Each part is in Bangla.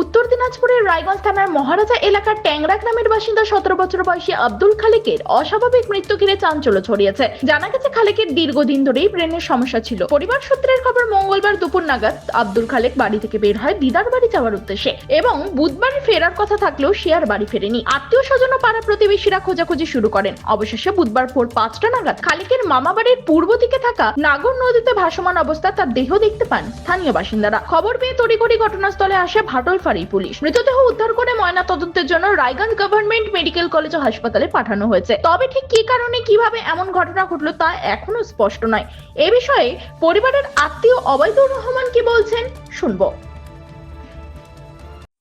উত্তর দিনাজপুরের রায়গঞ্জ থানার মহারাজা এলাকার ট্যাংরা গ্রামের বাসিন্দা সতেরো বছর বয়সী আব্দুল খালেকের অস্বাভাবিক মৃত্যু ঘিরে চাঞ্চল্য ছড়িয়েছে। জানা গেছে খালেকের দীর্ঘদিন ধরেই ব্রেনের সমস্যা ছিল। পরিবার সূত্রের খবর, মঙ্গলবার দুপুর নাগাদ আব্দুল খালেক বাড়ি থেকে বের হয় দিদার বাড়ি যাওয়ার উদ্দেশ্যে এবং বুধবার ফেরার কথা থাকলেও সে আর বাড়ি ফেরেনি। আত্মীয় স্বজন ও পাড়া প্রতিবেশীরা খোঁজাখুঁজি শুরু করেন। অবশেষে বুধবার ভোর পাঁচটা নাগাদ খালেকের মামা বাড়ির পূর্ব দিকে থাকা নাগর নদীতে ভাসমান অবস্থায় তার দেহ দেখতে পান স্থানীয় বাসিন্দারা। খবর পেয়ে তড়িঘড়ি ঘটনাস্থলে আসে ভাটলফাড়ি পুলিশ। মৃতদেহ উদ্ধার করে ময়না তদন্তের জন্য রায়গঞ্জ গভর্নমেন্ট মেডিকেল কলেজ ও হাসপাতালে পাঠানো হয়েছে। তবে ঠিক কি কারণে কীভাবে এমন ঘটনা ঘটলো তা এখনও স্পষ্ট নয়। এ বিষয়ে পরিবারের আত্মীয় অবৈদুর রহমান কি বলছেন শুনব।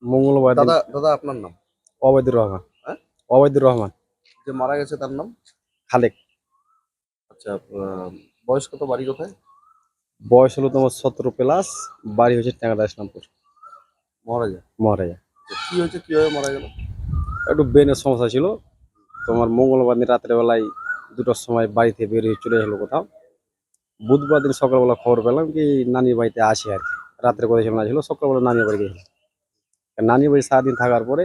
মঙ্গলবার দাদা দাদা আপনার নাম? অবৈদুর রহমান। হ্যাঁ? রহমান। যে মারা গেছে তার নাম? খালেক। আচ্ছা আহ, বয়স কত বাড়ি কোথায়? বয়স হলো তোমার সতেরো প্লাস বাড়ি হচ্ছে ট্যাংরা ইসলামপুর মহারাজা মহারাজা আচ্ছা, কি হয়েছে কীভাবে মারা গেল? একটু ব্রেনের সমস্যা ছিল। তোমার মঙ্গলবার দিন রাত্রেবেলায় দুটোর সময় বাড়ি থেকে বেরিয়ে চলে এলো কোথাও। বুধবার দিন সকালবেলা খবর পেলাম কি নানির বাড়িতে আসে আর কি। রাত্রে কোথায় ছিল না ছিল সকালবেলা নানির বাড়ি গেছিল নানির বাড়ি সারাদিন থাকার পরে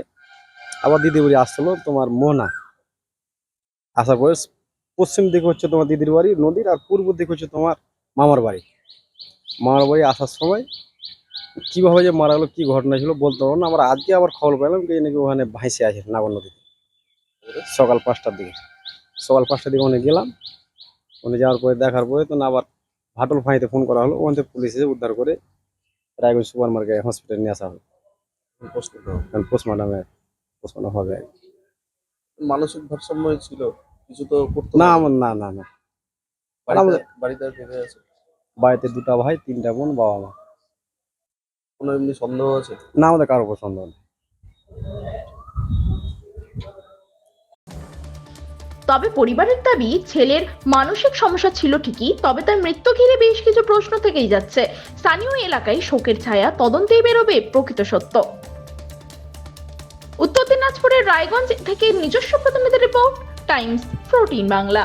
আবার দিদি বাড়ি আসছিল তোমার মোহনা। আসার পরে পশ্চিম দিকে হচ্ছে তোমার দিদির বাড়ি নদীর আর পূর্ব দিকে হচ্ছে তোমার মামার বাড়ি। মামার বাড়ি আসার সময় কীভাবে যে মারা গেলো কি ঘটনা ছিল বলতে পারব না। আমরা আজকে আবার খবর পেলাম কি নাকি ওখানে ভাইসে আছে নাগর নদীতে। সকাল পাঁচটার দিকে। সকাল পাঁচটার দিকে ওখানে গেলাম। ওখানে যাওয়ার পরে দেখার পরে তো না আবার ভাটল ফাঁড়িতে ফোন করা হলো। ওখান থেকে পুলিশ এসে উদ্ধার করে রায়গঞ্জ সুপার মার্কেট হসপিটালে নিয়ে আসা হলো। দাও। পোস্টমর্টমে হবে। মানসিক ভারসাম্য ছিল কিছু তো করতো না আমার না না না। বাড়িতে বাড়িতে দুটা ভাই তিনটা বোন বাবা মা। কোনো এমনি সন্দেহ আছে? না আমাদের কারও পছন্দ নেই। তবে পরিবারের দাবি ছেলের মানসিক সমস্যা ছিল ঠিকই তবে তার মৃত্যু ঘিরে বেশ কিছু প্রশ্ন থেকেই যাচ্ছে। স্থানীয় এলাকায় শোকের ছায়া তদন্তেই বেরোবে প্রকৃত সত্য। উত্তর দিনাজপুরের রায়গঞ্জ থেকে নিজস্ব প্রতিনিধি রিপোর্ট টাইমস প্রোটিন বাংলা।